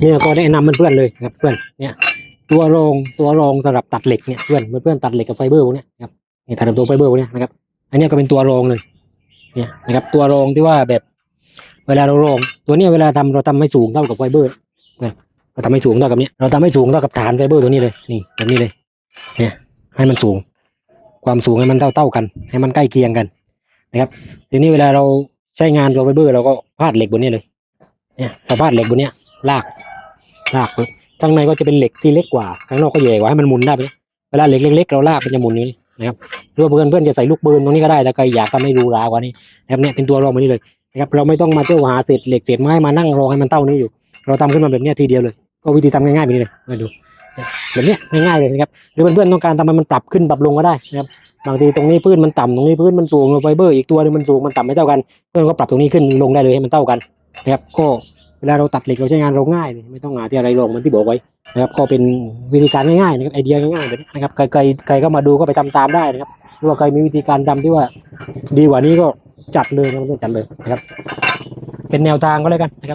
เนี่ยก็แนะนำเพื่อนๆเลยครับเพื่อนเนี่ยตัวรองตัวรองสำหรับตัดเหล็กเนี่ยเพื่อนเพื่อนตัดเหล็กกับไฟเบอร์พวกเนี้ยครับนี่ตัดกับตัวไฟเบอร์พวกเนี้ยนะครับ อันนี้ก็เป็นตัวรองเลยเนี่ยนะครับตัวรองที่ว่าแบบเวลาเรารองตัวเนี้ยเวลาทำเราทำไม่สูงเท่ากับไฟเบอร์เพื่อนเราทำไม่สูงเท่ากับเนี้ยเราทำไม่สูงเท่ากับฐานไฟเบอร์ตัวนี้เลยนี่แบบนี้เลยเนี่ยให้มันสูง ความสูงให้มันเท่าเท่ากัน ให้มันใกล้เคียงกันนะครับทีนี้เวลาเราใช้งานตัวไฟเบอร์เราก็พาดเหล็กบนนี้เลยเนี่ยเราพาดเหล็กบนเนี้ยลาก ลากปึ๊บข้างในก็จะเป็นเหล็กที่เล็กกว่าข้างนอกก็ใหญ่กว่าให้มันหมุนได้ไปเลยเวลาเหล็กเล็กๆเราลากมันจะหมุนอย่นี้นะครับหรือว่าเพื่อนเพื่อนๆจะใส่ลูกปืนตรงนี้ก็ได้แต่ใครอยากทำให้ดูราวกว่านี้นะครับเนี่ยเป็นตัวรองมานี่เลยนะครับเราไม่ต้องมาเที่ยวหาเศษเหล็กเศษไม้มานั่งรอให้มันเท่านี้อยู่ เราทำขึ้นมาแบบนี้ทีเดียวเลย ก็วิธีทำง่ายๆแบบนี้เลยมาดูแบบนี้ง่ายๆเลยนะครับหรือเพื่อนๆต้องการทำให้มันปรับขึ้นปรับลงก็ได้นะครับบางทีตรงนี้พื้นมันต่ำตรงนี้พื้นมันสูงไฟเบอร์อีกตัวหนึงมันสูงมันต่ำไม่เท่ากัน เพื่อนก็ปรับตรงนี้ขึ้นลงได้เลยให้มันเท่ากันนะครับก็ วลาเราตัดเหล็กเราใช้งานเราง่ายเลยไม่ต้องหาที่อะไรลงเหมันที่บอกไว้นะครับก็เป็นวิธีการง่ายๆนะครับไอเดียง่ายๆแบบนี้นะครับใครใครใครก็มาดูก็ไปทำตามได้นะครับหรือว่าใครมีวิธีการทำที่ว่าดีกว่านี้ก็จัดเลยนะครับจัดเลยนะครับ เป็นแนวทางก็แล้วกันนะครับ